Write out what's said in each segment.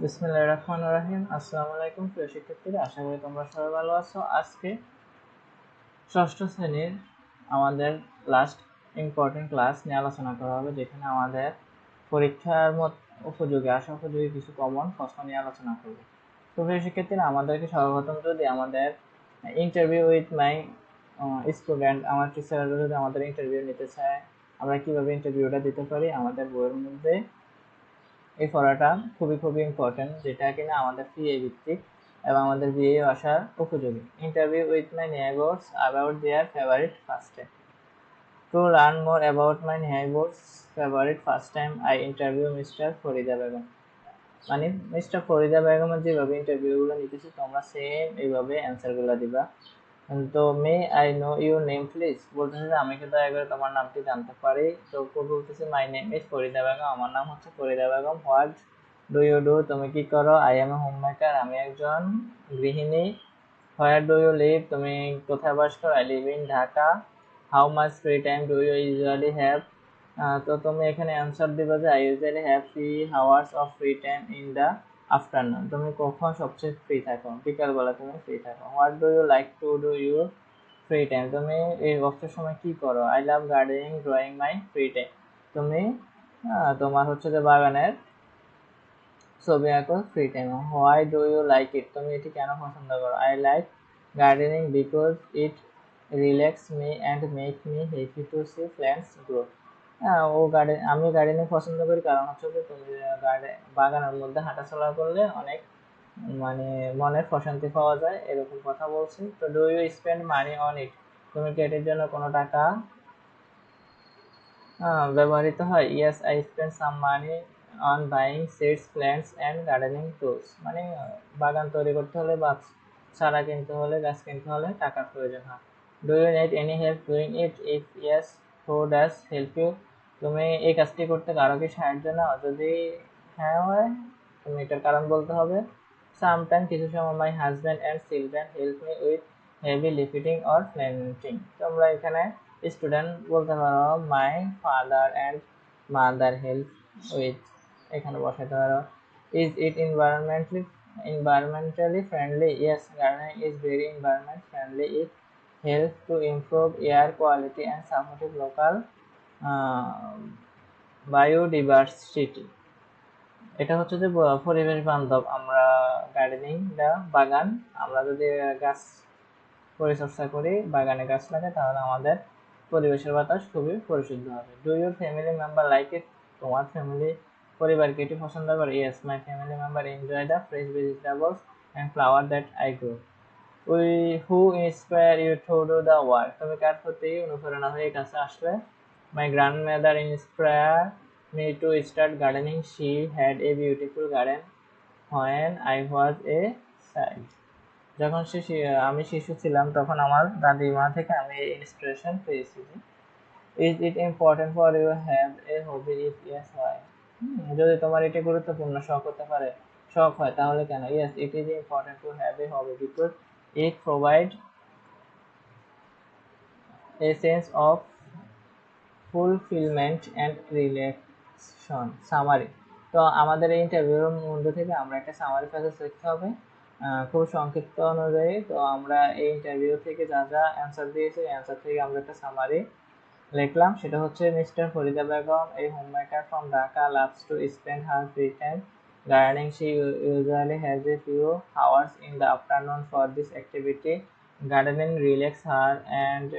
বিসমিল্লাহির রহমানির রহিম। আসসালামু আলাইকুম, প্রিয় শিক্ষার্থীরা। আশা করি তোমরা সবাই ভালো আছো। আজকে ষষ্ঠ শ্রেণির আমাদের লাস্ট ইম্পর্টেন্ট ক্লাস নিয়ে আলোচনা করা হবে, যেখানে আমাদের পরীক্ষার মত উপযোগী আসা উপযোগী কিছু কমন প্রশ্ন নিয়ে আলোচনা করব। তো প্রিয় শিক্ষার্থীরা, আমাদেরকে সর্বপ্রথম যদি আমাদের ইন্টারভিউ উইথ মাই স্টুডেন্ট আমার টিচাররা যদি আমাদের ইন্টারভিউ নিতে চায়, আমরা কীভাবে ইন্টারভিউটা দিতে পারি? আমাদের বইয়ের মধ্যে এই পড়াটা খুবই খুবই ইম্পর্টেন্ট যেটা কিনা আমাদের পিএ ভিত্তিক এবং আমাদের বিয়ে আসার উপযোগী। Interview with my neighbours about their favourite first time to learn more about my neighbours favourite first time I interview mister Farida Begum মানে মিস্টার ফরিদা বেগমের যেভাবে ইন্টারভিউগুলো নিতেছি, তোমরা সেম এইভাবে অ্যান্সারগুলো দিবা। তো may I know your name please বলতেছে যে, আমি কি দয়া করে তোমার নামটি জানতে পারি। তো বলতেছে my name is Farida Begum আমার নাম হচ্ছে Farida Begum what do you do তুমি কি করো? I am a home maker আমি একজন গৃহিণী। হোয়ার ডু ইউ লিভ তুমি কোথায় বাস করো? I live in Dhaka how much free time do you usually have তো তুমি এখানে অ্যান্সার দিবে যে I usually have three hours of free time in the afternoon তুমি কখন সবচেয়ে ফ্রি থাকো? বিকালবেলা তুমি ফ্রি থাকো। What do you like to do your free time তুমি এই অবসর সময় কি করো? I love gardening drawing my free time তুমি তোমার হচ্ছে যে বাগানের ছবি আঁকো free time why do you like it তুমি এটি কেন পছন্দ করো? I like gardening because it relax me and make me happy to see plants grow হ্যাঁ ও গার্ডেন আমি গার্ডেনিং পছন্দ করি কারণ হচ্ছে যে তুমি গার্ডেন বাগানের মধ্যে হাঁটাচলা করলে অনেক মানে মনের প্রশান্তি পাওয়া যায়, এরকম কথা বলছি। তো do you spend money on it তুমি কি এটির জন্য কোনো টাকা ব্যবহৃত হয়? Yes I spend some money on buying seeds plants and gardening tools মানে বাগান তৈরি করতে হলে বা চারা কিনতে হলে, গাছ কিনতে হলে টাকার প্রয়োজন হয়। Do you need any help doing it if yes who does help you তুমি এই কাজটি করতে কারও কি সাহায্য নাও? যদি হ্যাঁ হয়, তুমি এটার কারণ বলতে হবে। সামটাইম কিছু সময় my husband and children help me with heavy lifting or planting তোমরা এখানে স্টুডেন্ট বলতে পারো my father and mother help with এখানে বসাতে পারো। Is it environmentally environmentally friendly? Yes, gardening is very environment friendly it helps to improve air quality and supportive local biodiversity এটা হচ্ছে যে পরিবেশ বান্ধব। আমরা গার্ডেনিং বাগান, আমরা যদি গাছ পরিচর্যা করি, বাগানে গাছ লাগাই, তাহলে আমাদের পরিবেশের বাতাস খুবই পরিশুদ্ধ হবে। Do your family member like it তোমার ফ্যামিলি পরিবারকে এটি পছন্দ করে? Yes my family member enjoy the fresh vegetables and flower that I grow we who inspire you to do the work তুমি কার প্রতি অনুপ্রেরণা হয়ে কাছে আসলে My grandmother inspired me to start gardening. She had a beautiful garden when I was a child. যখন সে আমি শিশু ছিলাম, তখন আমার দাদিমা থেকে আমি ইন্সপিরেশন পেয়েছি is it important for you have a hobby if yes হয় যদি তোমার এটি গুরুত্বপূর্ণ, শখ হতে পারে, শখ হয়, তাহলে কেন yes it is important to have a hobby because it provide a sense of fulfilment and relaxation summary তো আমাদের এই ইন্টারভিউর মধ্যে থেকে আমরা একটা সামারি প্যাসেজ লিখতে হবে। খুব সংক্ষিপ্ত অনুযায়ী। তো আমরা এই ইন্টারভিউ থেকে যা যা অ্যান্সার দিয়েছি অ্যান্সার থেকে আমরা একটা সামারি লিখলাম। সেটা হচ্ছে, মিস্টার ফরিদা বেগম, এই home maker from Dhaka loves to spend her free time gardening. She usually has a few hours in the afternoon for this activity, gardening, relax her and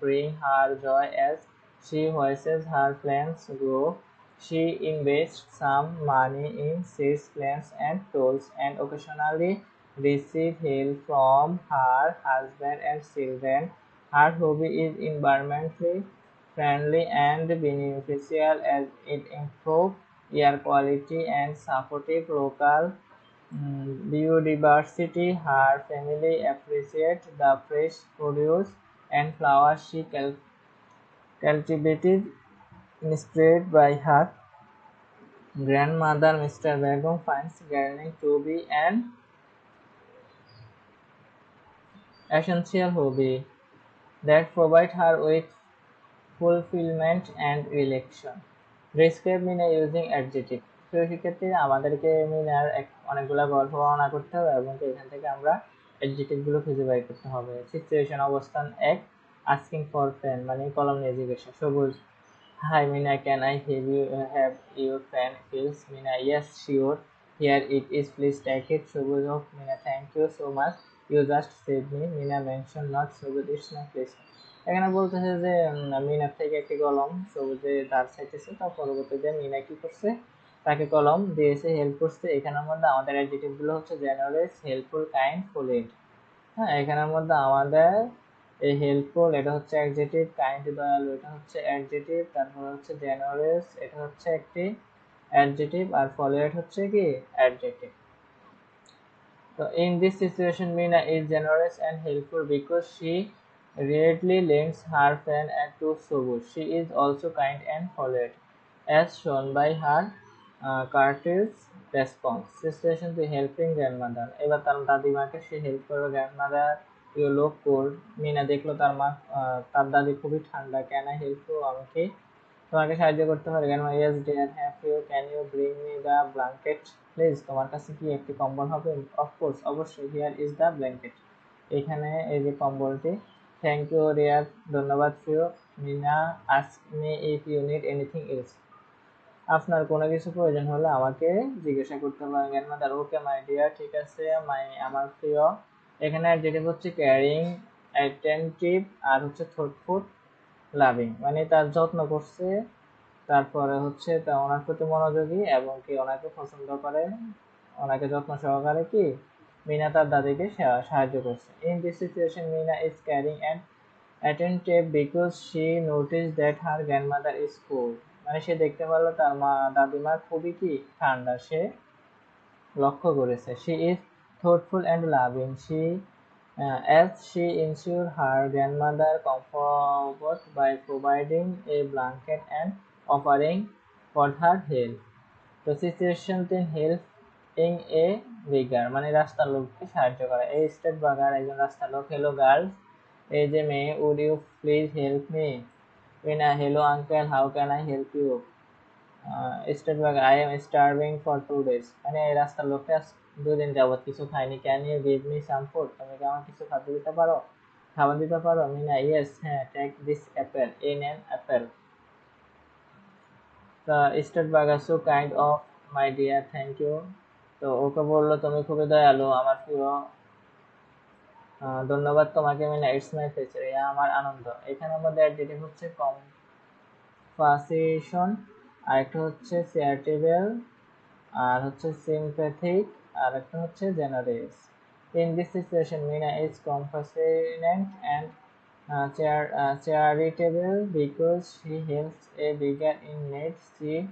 bring her joy as She watches her plants grow. She invests some money in seeds, plants, and tools, and occasionally receives help from her husband and children. Her hobby is environmentally friendly and beneficial as it improves air quality and supportive local um, biodiversity. Her family appreciates the fresh produce and flowers she cultivates cultivated inspired by her grandmother Mr. Begum finds gardening to be an essential hobby that provides her with fulfillment and relaxation. Describe in a using adjective. প্রিয় শিক্ষার্থী আমাদেরকে মিনার অনেকগুলো গল্প বর্ণনা করতে হবে এবং এখান থেকে আমরা অ্যাডজেক্টিভগুলো খুঁজে বের করতে হবে সিচুয়েশন অবস্থান এক আস্কিং ফর পেন মানে কলম নিয়ে জিজ্ঞাসা, Sabuj hi Mina can I have you have your pen please Mina yes sure here it is please take it Sabuj of Mina thank you so much you just save me Mina mention not Sabuj it's my please এখানে বলতেছে যে মিনার থেকে একটি কলম সবুজে তার চাইতেছে তো পরবর্তীতে মিনা কি করছে? তাকে কলম দিয়েছে হেল্প করছে। এখানের মধ্যে আমাদের অ্যাডজেক্টিভগুলো হচ্ছে জেনারেস হেল্পফুল কাইন্ড ফুলিড হ্যাঁ এখানের মধ্যে আমাদের এই হেল্পফুল এটা হচ্ছে অ্যাডজেক্টিভ কাইন্ড দয়ালু এটা হচ্ছে অ্যাডজেক্টিভ তারপর হচ্ছে জেনারেস এটা হচ্ছে একটি অ্যাডজেক্টিভ আর ফলোয়েড হচ্ছে কি অ্যাডজেক্টিভ তো in this situation Mina is generous and helpful because she rarely lends her fan to Subud. She is also kind and followed, as shown by her uh, courteous response. Situation to helping grandmother. এবার তার দাদিমাকে সে help করবে grandmother you look cold Mina দেখল, তার মা তার দাদি খুবই ঠান্ডা। ক্যান আই হেল্প ইউ আমাকে তোমাকে সাহায্য করতে পারে? Grandma yes dear have you can you bring me the blanket please তোমার কাছে কি একটি কম্বল হবে? অফকোর্স অবশ্যই। হিয়ার ইজ দ্য ব্ল্যাঙ্কেট এখানে এই যে কম্বলটি। থ্যাংক ইউ রিয়াদ ধন্যবাদ, প্রিয়। Mina ask me if you need anything else আপনার কোনো কিছু প্রয়োজন হলে আমাকে জিজ্ঞাসা করতে পারেন। গ্র্যান্ডমাদার ওকে মাই ডিয়ার ঠিক আছে। মাই আমার প্রিয় এখানে যেটা হচ্ছে ক্যারিং অ্যাটেন্টিভ আর হচ্ছে থটফুট লাভিং মানে তার যত্ন করছে, তারপরে হচ্ছে তা ওনার প্রতি মনোযোগী এবং কি ওনাকে পছন্দ করে, ওনাকে যত্ন সহকারে কি মিনা তার দাদিকে সাহায্য করছে। In this situation Mina is caring an attentive because she notice that her grandmother is cold মানে সে দেখতে পারল তার মা দাদিমা খুবই কি ঠান্ডা সে লক্ষ্য করেছে। She is thoughtful and loving she uh, as she ensure her grandmother comfort by providing a blanket and offering for her help the situation then help ইং এ বিগার মানে রাস্তার লোককে সাহায্য করা এই স্টেট বাগার একজন রাস্তার লোক হেলো গার্লস এই যে মেয়ে would you please help me উইনা hello uncle how can I help you street beggar I am starving for two days মানে এই রাস্তার লোকটা দুদিন যাবত কিছু খাইনি can you give me some food তুমি কি আমার কিছু খাদ্য দিতে পারো? খাবার দিতে পারো? মিনা ইয়েস হ্যাঁ take this apple in an apple the state burger so kind of, my dear, thank you. তো ওকে বলল, তুমি খুবই দয়ালু, আমার প্রিয় ধন্যবাদ তোমাকে আমি ইটস মাই ফেচার আমার আনন্দ। এখানে আমাদের যেটি হচ্ছে কম কম্পাসেশন আর একটা হচ্ছে চেয়ারটেবল আর হচ্ছে সিম্প্যাথিক আর একটা হচ্ছে generous in this situation Mina is compassionate and chair, uh, charitable because she helps a bigger in need. She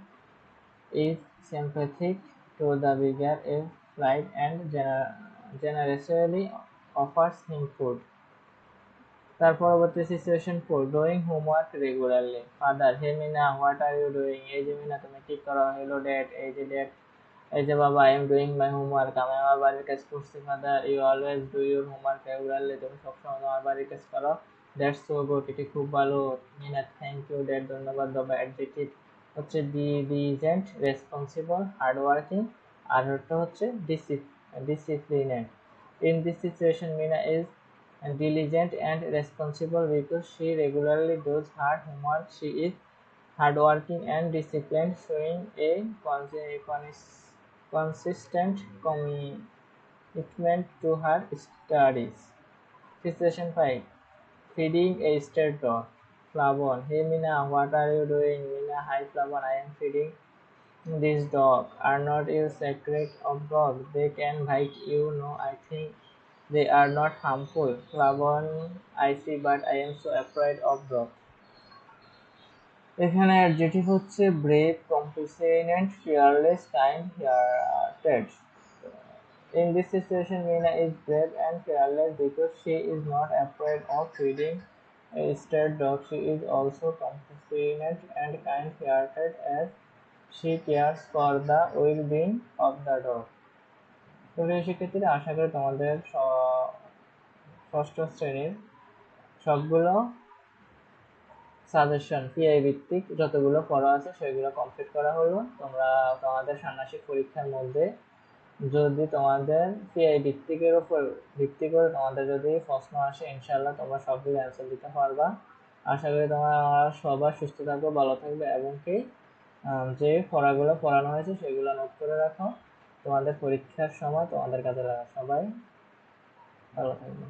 is sympathetic to the bigger a flight and gener- generously offers him food. তার পরবর্তী situation four doing homework regularly father hey Mina what are you doing এই যে মিনা তুমি কি করো hello dad এই যে dad এই যে বাবা I am doing my homework আমি আমার বাড়ির কাজ করছি father you always do your homework regularly তুমি সবসময় তোমার বাড়ির কাজ করো। দ্যাটস সো গুড এটি খুব ভালো। মিনা থ্যাংক ইউ ড্যাড ধন্যবাদ বাবা অ্যাডজেক্টিভ হচ্ছে ডিলিজেন্ট রেসপন্সিবল হার্ডওয়ার্কিং আর একটা হচ্ছে disciplined in this situation Mina is diligent and responsible because she regularly does her homework. She is hardworking and disciplined, showing a consistent commitment to her studies. Situation 5 Feeding a stray dog. Flavon, hey Mina, what are you doing? Mina, hi Flavon, I am feeding this dog. Are not you sacred of dog? They can bite you. No, I think they are not harmful. Flavon, I see, but I am so afraid of dog. এখানে যেটি হচ্ছে brave compassionate fearless time hearted in this situation Mina is brave and fearless because she is not afraid of feeding stray dog she is also compassionate and kind hearted as she cares for the well being of the dog তো সেক্ষেত্রে আশা করি তোমাদের ষষ্ঠ শ্রেণির সবগুলো suggestion PI ভিত্তিক যতগুলো পড়া আছে সেগুলো কমপ্লিট করা হলো। তোমরা তোমাদের ষান্মাসিক পরীক্ষার মধ্যে যদি তোমাদের পিআই ভিত্তিকের উপর ভিত্তি করে তোমাদের যদি প্রশ্ন আসে ইনশাল্লাহ তোমরা সবগুলো অ্যান্সার দিতে পারবা। আশা করি তোমরা সবার সুস্থ থাকবে ভালো থাকবে এবং কি যে পড়াগুলো পড়ানো হয়েছে সেগুলো নোট করে রাখো। তোমাদের পরীক্ষার সময় তোমাদের কাছে সবাই। ভালো থাকবে।